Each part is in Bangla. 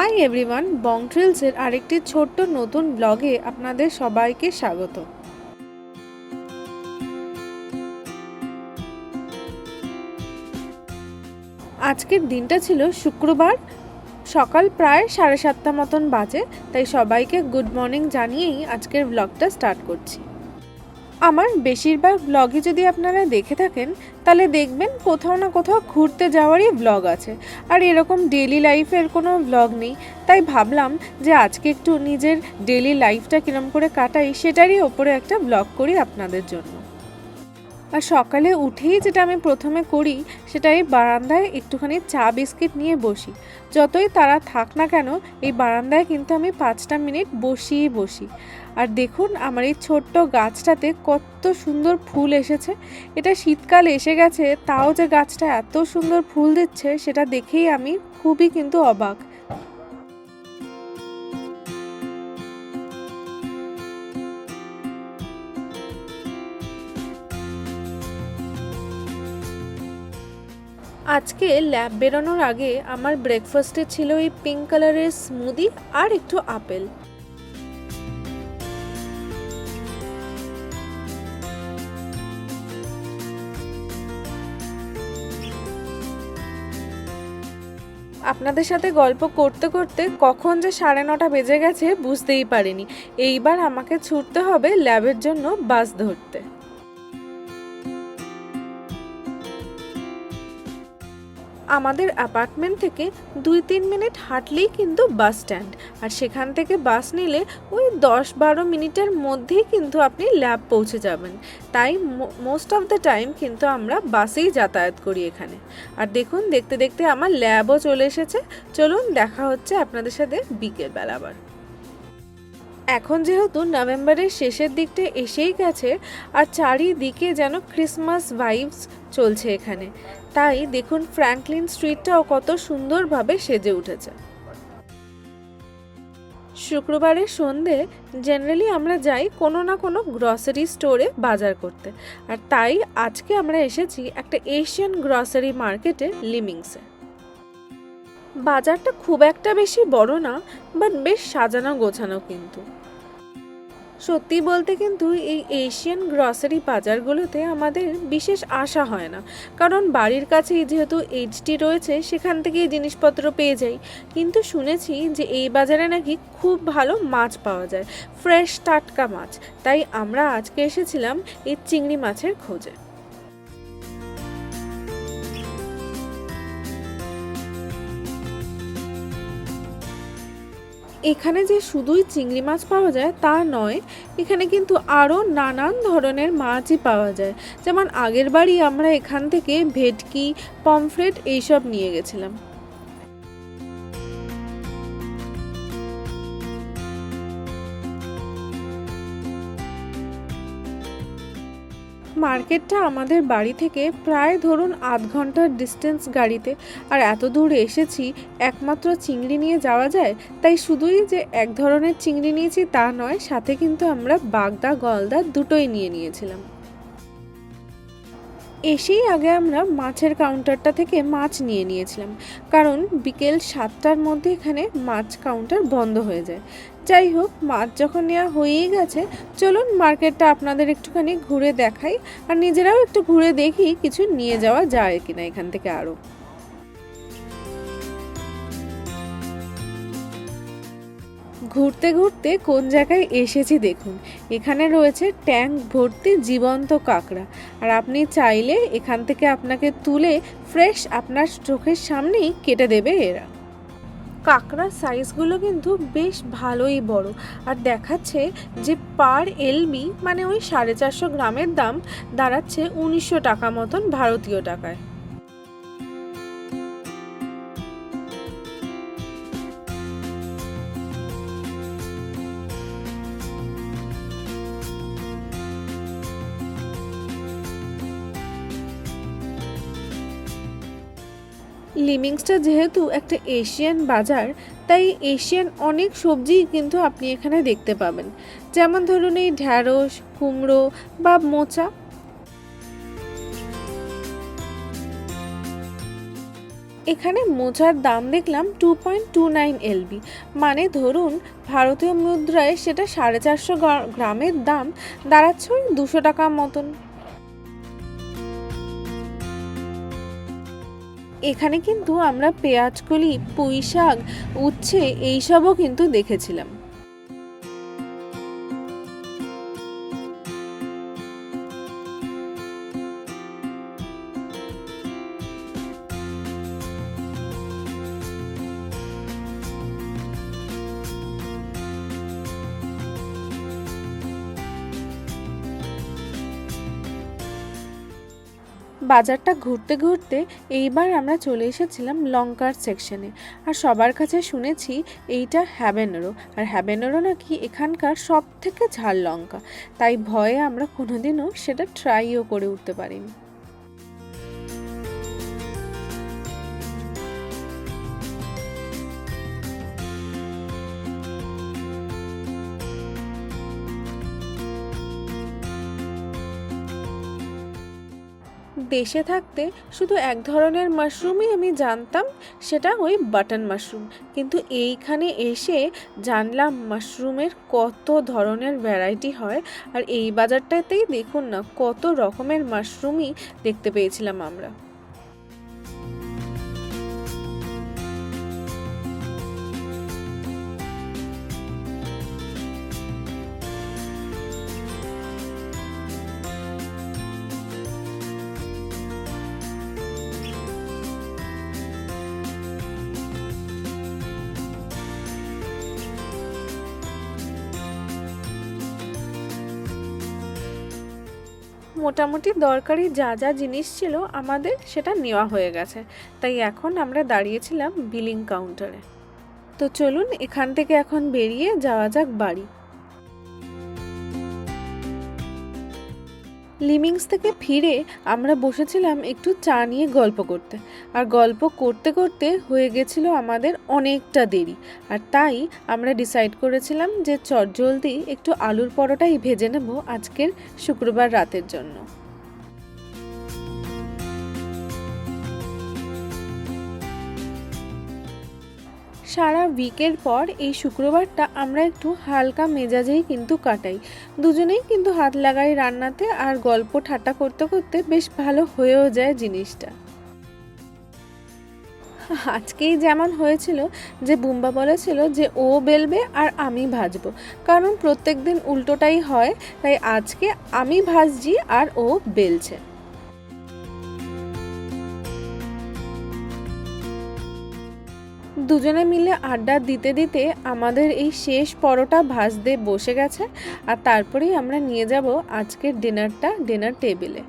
হাই এভরিওয়ান বং ট্রিলসের আরেকটি ছোট্ট নতুন ব্লগে আপনাদের সবাইকে স্বাগত। আজকের দিনটা ছিল শুক্রবার, সকাল প্রায় সাড়ে সাতটা মতন বাজে, তাই সবাইকে গুড মর্নিং জানিয়েই আজকের ব্লগটা স্টার্ট করছি। আমার বেশিরভাগ ব্লগে যদি আপনারা দেখে থাকেন, তাহলে দেখবেন কোথাও না কোথাও ঘুরতে যাওয়ারই ব্লগ আছে। আর এরকম ডেলি লাইফের কোনো ব্লগ নেই। তাই ভাবলাম যে আজকে একটু নিজের ডেলি লাইফটা কিরম করে কাটাই, সেটারই ওপরে একটা ব্লগ করি আপনাদের জন্য। আর সকালে উঠেই যেটা আমি প্রথমে করি, সেটা এই বারান্দায় একটুখানি চা বিস্কিট নিয়ে বসি। যতই তারা থাক না কেন, এই বারান্দায় কিন্তু আমি পাঁচটা মিনিট বসিই বসি। আর দেখুন আমার এই ছোট্ট গাছটাতে কত সুন্দর ফুল এসেছে। এটা শীতকাল এসে গেছে, তাও যে গাছটা এত সুন্দর ফুল দিচ্ছে, সেটা দেখেই আমি খুবই কিন্তু অবাক। আজকে ল্যাব বেরোনোর আগে আমার ব্রেকফাস্টে ছিল এই পিঙ্ক কালারের স্মুদি আর একটু আপেল। আপনাদের সাথে গল্প করতে করতে কখন যে সাড়ে নটা বেজে গেছে বুঝতেই পারিনি। এইবার আমাকে ছুটতে হবে ল্যাবের জন্য বাস ধরতে। আমাদের অ্যাপার্টমেন্ট থেকে দুই তিন মিনিট হাঁটলেই কিন্তু বাস স্ট্যান্ড। আর সেখান থেকে বাস নিলে ওই দশ বারো মিনিটের মধ্যেই কিন্তু আপনি ল্যাব পৌঁছে যাবেন। তাই মোস্ট অফ দ্য টাইম কিন্তু আমরা বাসেই যাতায়াত করি এখানে। আর দেখুন, দেখতে দেখতে আমার ল্যাবও চলে এসেছে। চলুন, দেখা হচ্ছে আপনাদের সাথে বিকেলবেলা আবার। এখন যেহেতু নভেম্বরের শেষের দিকটা এসেই গেছে, আর চারিদিকে যেন ক্রিসমাস ভাইবস চলছে এখানে। তাই দেখুন ফ্র্যাঙ্কলিন স্ট্রিটটাও কত সুন্দরভাবে সেজে উঠেছে। শুক্রবারের সন্ধে জেনারেলি আমরা যাই কোনো না কোনো গ্রসারি স্টোরে বাজার করতে। আর তাই আজকে আমরা এসেছি একটা এশিয়ান গ্রসারি মার্কেটে লিমিংসে বাজারটা খুব একটা বেশি বড় না বাট বেশ সাজানো গোছানো কিন্তু। সত্যি বলতে কিন্তু এই এশিয়ান গ্রসারি বাজারগুলোতে আমাদের বিশেষ আশা হয় না। কারণ বাড়ির কাছেই যেহেতু এইচটি রয়েছে, সেখান থেকেই জিনিসপত্র পেয়ে যাই। কিন্তু শুনেছি যে এই বাজারে নাকি খুব ভালো মাছ পাওয়া যায় ফ্রেশ টাটকা মাছ। তাই আমরা আজকে এসেছিলাম এই চিংড়ি মাছের খোঁজে। এখানে যে শুধুই চিংড়ি মাছ পাওয়া যায় তা নয়, এখানে কিন্তু আরও নানান ধরনের মাছই পাওয়া যায়। যেমন আগের বারই আমরা এখান থেকে ভেটকি, পমফ্রেট এইসব নিয়ে গেছিলাম। মার্কেটটা আমাদের বাড়ি থেকে প্রায় ধরুন আধ ঘণ্টার ডিস্টেন্স গাড়িতে। আর এত দূর এসেছি, একমাত্র চিংড়ি নিয়ে যাওয়া যায়? তাই শুধুই যে এক ধরনের চিংড়ি নিয়েছি তা নয়, সাথে কিন্তু আমরা বাগদা, গলদা দুটোই নিয়ে নিয়েছিলাম। এসেই আগে আমরা মাছের কাউন্টারটা থেকে মাছ নিয়ে নিয়েছিলাম। কারণ বিকেল সাতটার মধ্যে এখানে মাছ কাউন্টার বন্ধ হয়ে যায়। যাই হোক, মাছ যখন নেওয়া হয়েই গেছে, চলুন মার্কেটটা আপনাদের একটুখানি ঘুরে দেখাই। আর নিজেরাও একটু ঘুরে দেখি কিছু নিয়ে যাওয়া যায় কিনা এখান থেকে আরও ঘুরতে ঘুরতে কোন জায়গায় এসেছি দেখুন। এখানে রয়েছে ট্যাঙ্ক ভর্তি জীবন্ত কাঁকড়া। আর আপনি চাইলে এখান থেকে আপনাকে তুলে ফ্রেশ আপনার চোখের সামনেই কেটে দেবে এরা। কাঁকড়ার সাইজগুলো কিন্তু বেশ ভালোই বড়। আর দেখাচ্ছে যে পার এলমি মানে ওই সাড়ে চারশো গ্রামের দাম দাঁড়াচ্ছে উনিশশো টাকা মতন ভারতীয় টাকায়। লিমিংসটা যেহেতু একটা এশিয়ান বাজার, তাই এশিয়ান অনেক সবজিই কিন্তু আপনি এখানে দেখতে পাবেন। যেমন ধরুন এই ঢ্যাঁড়স, কুমড়ো বা মোচা। এখানে মোচার দাম দেখলাম two point two nine L B ধরুন ভারতীয় মুদ্রায় সেটা সাড়ে চারশো গ্রামের দাম, দাঁড়াচ্ছে দুশো টাকা মতন। এখানে কিন্তু আমরা পেঁয়াজকলি পুঁই শাক উচ্ছে এইসবও কিন্তু দেখেছিলাম। বাজারটা ঘুরতে ঘুরতে এইবার আমরা চলে এসেছিলাম লঙ্কার সেকশনে আর সবার কাছে শুনেছি এইটা হ্যাবেনেরো আর হ্যাবেনেরো নাকি এখানকার সব থেকে ঝাল লঙ্কা। তাই ভয়ে আমরা কোনোদিনও সেটা ট্রাইও করে উঠতে পারিনি। দেশে থাকতে শুধু এক ধরনের মাশরুমই আমি জানতাম, সেটা ওই বাটন মাশরুম। কিন্তু এইখানে এসে জানলাম মাশরুমের কত ধরনের ভ্যারাইটি হয়, আর এই বাজারটাতেই দেখুন না, কত রকমের মাশরুমই দেখতে পেয়েছিলাম আমরা। মোটামুটি দরকারি যা যা জিনিস ছিল আমাদের সেটা নেওয়া হয়ে গেছে। তাই এখন আমরা দাঁড়িয়েছিলাম বিলিং কাউন্টারে। তো চলুন এখান থেকে এখন বেরিয়ে যাওয়া যাক বাড়ি। লিমিংস থেকে ফিরে আমরা বসেছিলাম একটু চা নিয়ে গল্প করতে। আর গল্প করতে করতে হয়ে গেছিল আমাদের অনেকটা দেরি। আর তাই আমরা ডিসাইড করেছিলাম যে চটজলদি একটু আলুর পরোটাই ভেজে নেব আজকের শুক্রবার রাতের জন্য। সারা উইকের পর এই শুক্রবারটা আমরা একটু হালকা মেজাজেই কিন্তু কাটাই। দুজনেই কিন্তু হাত লাগাই রান্নাতে আর গল্প ঠাট্টা করতে করতে বেশ ভালো হয়েও যায় জিনিসটা। আজকেই যেমন হয়েছিল, যে বুম্বা বলেছিল যে ও বেলবে আর আমি ভাজবো। কারণ প্রত্যেক দিন উল্টোটাই হয়, তাই আজকে আমি ভাজছি আর ও বেলছে। দুজনে মিলে আড্ডা দিতে দিতে আমাদের এই শেষ পরোটা ভাজতে বসে গেছে আর তারপরেই আমরা নিয়ে যাব আজকের ডিনারটা ডিনার টেবিলে।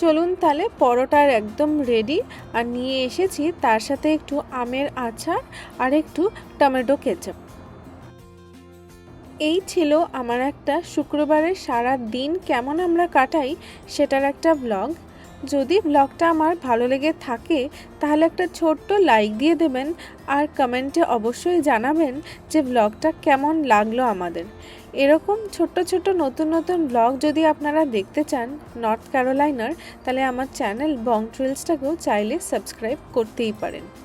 চলুন তাহলে পরোটার একদম রেডি আর নিয়ে এসেছি তার সাথে একটু আমের আচার আর একটু টমেটো কেচাপ। এই ছিল আমার একটা শুক্রবারের সারা দিন কেমন আমরা কাটাই সেটার একটা ব্লগ যদি ব্লগটা আমার ভালো লেগে থাকে, তাহলে একটা ছোট্ট লাইক দিয়ে দেবেন আর কমেন্টে অবশ্যই জানাবেন যে ব্লগটা কেমন লাগল আমাদের। এরকম ছোট্ট ছোট্ট নতুন নতুন ব্লগ যদি আপনারা দেখতে চান নর্থ ক্যারোলাইনার তাহলে আমার চ্যানেল বং ট্রেলসটাকেও চাইলে সাবস্ক্রাইব করতেই পারেন।